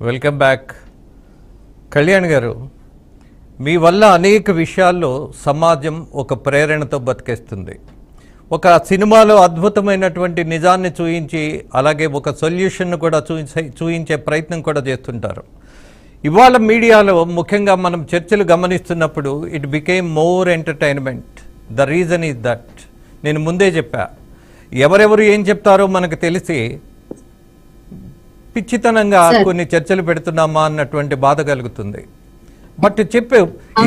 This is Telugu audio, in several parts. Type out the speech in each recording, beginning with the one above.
Welcome back. కళ్యాణ్ గారు మీ వల్ల అనేక విషయాల్లో సమాజం ఒక ప్రేరణతో బతికేస్తుంది. ఒక సినిమాలో అద్భుతమైనటువంటి నిజాన్ని చూయించి అలాగే ఒక సొల్యూషన్ను కూడా చూయించే చూయించే ప్రయత్నం కూడా చేస్తుంటారు. ఇవాళ మీడియాలో ముఖ్యంగా మనం చర్చలు గమనిస్తున్నప్పుడు it became more entertainment. The reason is that. నేను ముందే చెప్పా. ఎవరెవరు ఏం చెప్తారో మనకు తెలిసి పిచ్చితనంగా కొన్ని చర్చలు పెడుతున్నామా అన్నటువంటి బాధ కలుగుతుంది. బట్ చెప్పే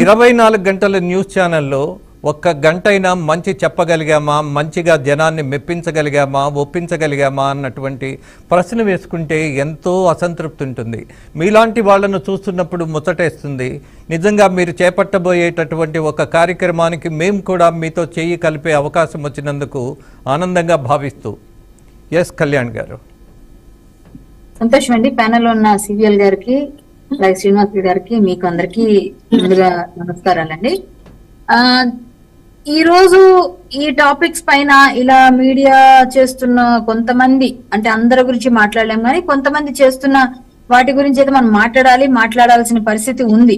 ఇరవై నాలుగు గంటల న్యూస్ ఛానల్లో ఒక్క గంట అయినా మంచి చెప్పగలిగామా? మంచిగా జనాన్ని మెప్పించగలిగామా? ఒప్పించగలిగామా? అన్నటువంటి ప్రశ్న వేసుకుంటే ఎంతో అసంతృప్తి ఉంటుంది. మీలాంటి వాళ్ళను చూస్తున్నప్పుడు ముచ్చటేస్తుంది. నిజంగా మీరు చేపట్టబోయేటటువంటి ఒక కార్యక్రమానికి మేము కూడా మీతో చెయ్యి కలిపే అవకాశం వచ్చినందుకు ఆనందంగా భావిస్తూ. ఎస్ కళ్యాణ్ గారు. సంతోషం అండి. ప్యానెల్ ఉన్న సివిఎల్ గారికి అలాగే శ్రీనివాస్ గారికి మీకు అందరికి ముందుగా నమస్కారాలండి. ఆ ఈ రోజు ఈ టాపిక్స్ పైన ఇలా మీడియా చేస్తున్న కొంతమంది అంటే అందరి గురించి మాట్లాడలేం కానీ కొంతమంది చేస్తున్న వాటి గురించి అయితే మనం మాట్లాడాలి మాట్లాడాల్సిన పరిస్థితి ఉంది.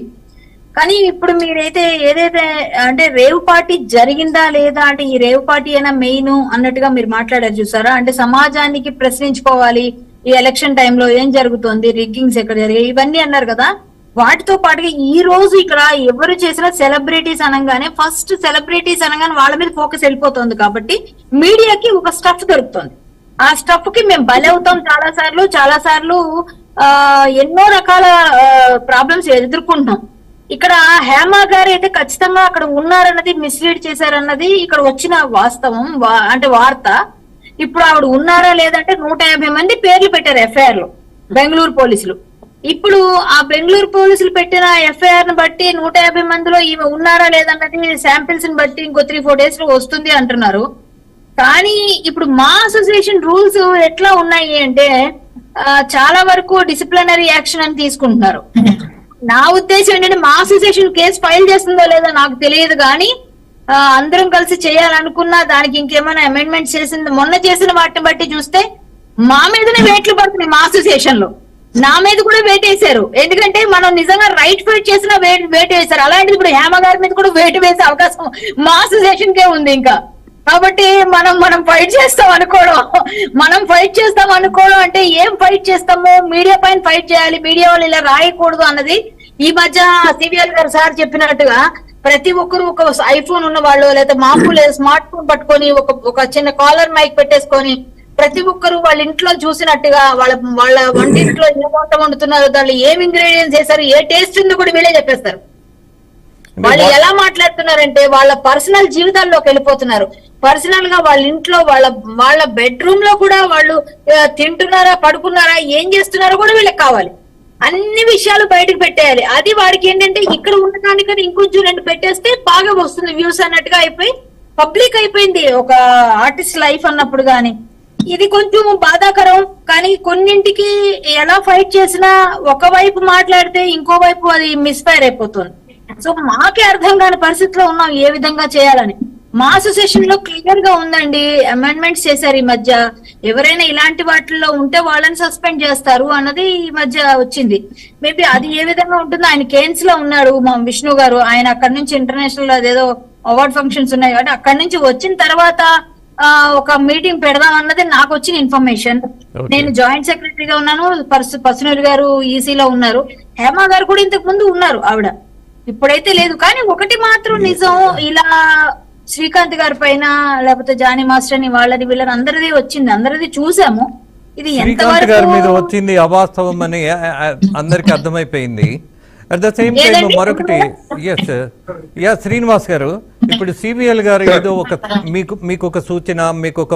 కానీ ఇప్పుడు మీరైతే ఏదైతే అంటే రేవు పార్టీ జరిగిందా లేదా అంటే ఈ రేవు పార్టీ అయినా మెయిన్ అన్నట్టుగా మీరు మాట్లాడారు చూసారా? అంటే సమాజానికి ప్రశ్నించుకోవాలి ఈ ఎలక్షన్ టైంలో ఏం జరుగుతోంది రిగ్గింగ్స్ ఎక్కడ జరిగాయి ఇవన్నీ అన్నారు కదా. వాటితో పాటుగా ఈ రోజు ఇక్కడ ఎవరు చేసిన సెలబ్రిటీస్ అనగానే ఫస్ట్ సెలబ్రిటీస్ అనగానే వాళ్ళ మీద ఫోకస్ వెళ్ళిపోతుంది కాబట్టి మీడియాకి ఒక స్టఫ్ దొరుకుతుంది. ఆ స్టఫ్కి మేము బలవుతాం అవుతాం చాలా సార్లు చాలా సార్లు ఆ, ఎన్నో రకాల ప్రాబ్లమ్స్ ఎదుర్కొంటున్నాం. ఇక్కడ హేమ గారు అయితే ఖచ్చితంగా అక్కడ ఉన్నారన్నది మిస్లీడ్ చేశారన్నది ఇక్కడ వచ్చిన వాస్తవం అంటే వార్త. ఇప్పుడు ఆవిడ ఉన్నారా లేదంటే నూట యాభై మంది పేర్లు పెట్టారు ఎఫ్ఐఆర్లో బెంగళూరు పోలీసులు. ఇప్పుడు ఆ బెంగళూరు పోలీసులు పెట్టిన ఎఫ్ఐఆర్ని బట్టి నూట యాభై మందిలో ఈమె ఉన్నారా లేదన్నది శాంపిల్స్ని బట్టి ఇంకో త్రీ ఫోర్ డేస్లో వస్తుంది అంటున్నారు. కానీ ఇప్పుడు మా అసోసియేషన్ రూల్స్ ఎట్లా ఉన్నాయి అంటే చాలా వరకు డిసిప్లినరీ యాక్షన్ అని తీసుకుంటున్నారు. నా ఉద్దేశం ఏంటంటే మా అసోసియేషన్ కేసు ఫైల్ చేస్తుందో లేదో నాకు తెలియదు కానీ అందరం కలిసి చేయాలనుకున్నా దానికి ఇంకేమైనా అమెండ్మెంట్ చేసింది మొన్న చేసిన వాటిని బట్టి చూస్తే మా మీదనే వేట్లు పడుతున్నాయి మా అసోసియేషన్లో. నా మీద కూడా వేట్ వేశారు ఎందుకంటే మనం నిజంగా రైట్ ఫైట్ చేసిన వేట్ వేట్ వేశారు అలాంటిది ఇప్పుడు హేమ గారి మీద కూడా వేటు వేసే అవకాశం మా అసోసియేషన్ కే ఉంది ఇంకా. కాబట్టి మనం మనం ఫైట్ చేస్తాం అనుకోవడం. మనం ఫైట్ చేస్తాం అనుకోవడం అంటే ఏం ఫైట్ చేస్తామో మీడియా పైన ఫైట్ చేయాలి మీడియా వాళ్ళు ఇలా రాయకూడదు అన్నది ఈ మధ్య సివిఎల్ గారు సార్ చెప్పినట్టుగా ప్రతి ఒక్కరు ఒక ఐఫోన్ ఉన్న వాళ్ళు లేదా మామూలు స్మార్ట్ ఫోన్ పట్టుకొని ఒక ఒక చిన్న కాలర్ మైక్ పెట్టేసుకొని ప్రతి ఒక్కరు వాళ్ళ ఇంట్లో చూసినట్టుగా వాళ్ళ వాళ్ళ వంటింట్లో ఏ వంట వండుతున్నారు దాంట్లో ఏం ఇంగ్రీడియంట్స్ చేశారు ఏ టేస్ట్ ఉందో కూడా వీళ్ళే చెప్పేస్తారు. వాళ్ళు ఎలా మాట్లాడుతున్నారంటే వాళ్ళ పర్సనల్ జీవితాల్లోకి వెళ్ళిపోతున్నారు. పర్సనల్గా వాళ్ళ ఇంట్లో వాళ్ళ వాళ్ళ బెడ్రూమ్లో కూడా వాళ్ళు తింటున్నారా పడుకున్నారా ఏం చేస్తున్నారో కూడా వీళ్ళకి కావాలి. అన్ని విషయాలు బయటకు పెట్టేయాలి. అది వాడికి ఏంటంటే ఇక్కడ ఉన్న దానికన్నా ఇంకొంచెం రెండు పెట్టేస్తే బాగా వస్తుంది వ్యూస్ అన్నట్టుగా అయిపోయి పబ్లిక్ అయిపోయింది. ఒక ఆర్టిస్ట్ లైఫ్ అన్నప్పుడు గాని. ఇది కొంచెం బాధాకరం. కానీ కొన్నింటికి ఎలా ఫైట్ చేసినా ఒకవైపు మాట్లాడితే ఇంకో వైపు అది మిస్ఫైర్ అయిపోతుంది. సో మాకే అర్థం కాని పరిస్థితిలో ఉన్నాం ఏ విధంగా చేయాలని. మా అసోసియేషన్లో క్లియర్గా ఉందండి. అమెండ్మెంట్స్ చేశారు ఈ మధ్య. ఎవరైనా ఇలాంటి వాటిల్లో ఉంటే వాళ్ళని సస్పెండ్ చేస్తారు అన్నది ఈ మధ్య వచ్చింది. మేబీ అది ఏ విధంగా ఉంటుందో ఆయన కేన్స్లో ఉన్నాడు మా విష్ణు గారు. ఆయన అక్కడి నుంచి ఇంటర్నేషనల్ అదేదో అవార్డ్ ఫంక్షన్స్ ఉన్నాయి కాబట్టి అక్కడి నుంచి వచ్చిన తర్వాత ఒక మీటింగ్ పెడదాం అన్నది నాకు వచ్చిన ఇన్ఫర్మేషన్. నేను జాయింట్ సెక్రటరీగా ఉన్నాను పర్సు పర్సనల్ గారు ఈసీలో ఉన్నారు. హేమ గారు కూడా ఇంతకు ముందు ఉన్నారు ఆవిడ. ఇప్పుడైతే లేదు. కానీ ఒకటి మాత్రం నిజం ఇలా శ్రీకాంత్ గారి పైన లేకపోతే జానీ మాస్టర్ అని వాళ్ళది వీళ్ళని అందరిది వచ్చింది. అందరిది చూసాము. ఇది శ్రీకాంత్ గారి మీద వచ్చింది అవాస్తవం అని అందరికీ అర్థమైపోయింది. At the same time? మరొకటి ఎస్ యా శ్రీనివాస్ గారు ఇప్పుడు సిబిఎల్ గారు ఏదో ఒక మీకు మీకు ఒక సూచన మీకు ఒక